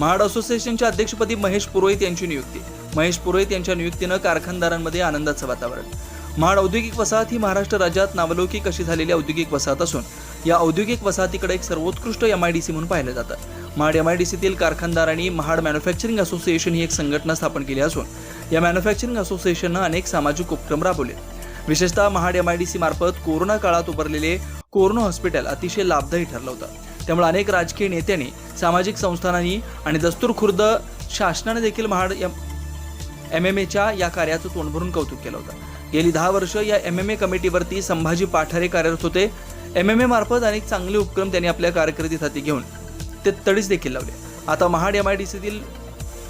महाड असोसिएशनच्या अध्यक्षपदी महेश पुरोहित यांची नियुक्ती. महेश पुरोहित यांच्या नियुक्तीनं कारखानदारांमध्ये आनंदाचं वातावरण. महाड औद्योगिक वसाहत ही महाराष्ट्र राज्यात नावलौकिक अशी झालेली औद्योगिक वसाहत असून या औद्योगिक वसाहतीकडे एक सर्वोत्कृष्ट एम आय डी सी म्हणून पाहिलं जातं. महाड एम आय डी सीतील कारखानदारांनी महाड मॅन्युफॅक्चरिंग असोसिएशन ही एक संघटना स्थापन केली असून या मॅन्युफॅक्चरिंग असोसिएशननं अनेक सामाजिक उपक्रम राबवले विशेषतः Mahad M I D C मार्फत कोरोना काळात उभारलेले कोरोना हॉस्पिटल अतिशय लाभदायी ठरलं होतं. त्यामुळे अनेक राजकीय नेत्यांनी सामाजिक संस्थांनी आणि दस्तूरखुर्द शासनाने देखील महाड एम एम एच्या या कार्याचं तोंड भरून कौतुक केलं होतं. गेली दहा वर्ष या एम एम ए कमिटीवरती संभाजी पाठारे कार्यरत होते. एम एम ए मार्फत अनेक चांगले उपक्रम त्यांनी आपल्या कारकिर्दीत हाती घेऊन ते तडीच देखील लावले. आता महाड एम आय डी सीतील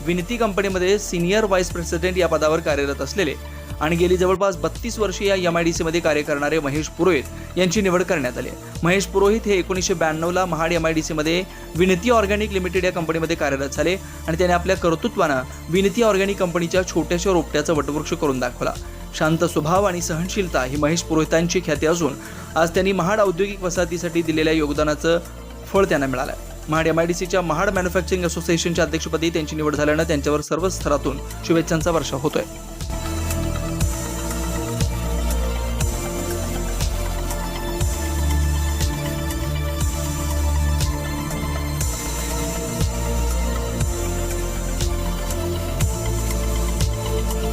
विनती कंपनीमध्ये सिनियर व्हाईस प्रेसिडेंट या पदावर कार्यरत असलेले आणि गेली जवळपास बत्तीस वर्षे या एम आय डी सीमध्ये कार्य करणारे महेश पुरोहित यांची निवड करण्यात आली महेश पुरोहित हे एकोणीसशे ब्याण्णवला महाड एम आय डी सीमध्ये विनती ऑर्गॅनिक लिमिटेड या कंपनीमध्ये कार्यरत झाले आणि त्याने आपल्या कर्तृत्वानं विनती ऑर्गॅनिक कंपनीच्या छोट्याशा रोपट्याचा वटवृक्ष करून दाखवला. शांत स्वभाव आणि सहनशीलता ही महेश पुरोहितांची ख्याती असून आज त्यांनी महाड औद्योगिक वसाहतीसाठी दिलेल्या योगदानाचं फळ त्यांना मिळालं आहे महाड एम आय डी सीच्या महाड मॅन्युफॅक्चरिंग असोसिएशनच्या अध्यक्षपदी त्यांची निवड झाल्यानं त्यांच्यावर सर्व स्तरातून शुभेच्छांचा वर्षाव होतोय.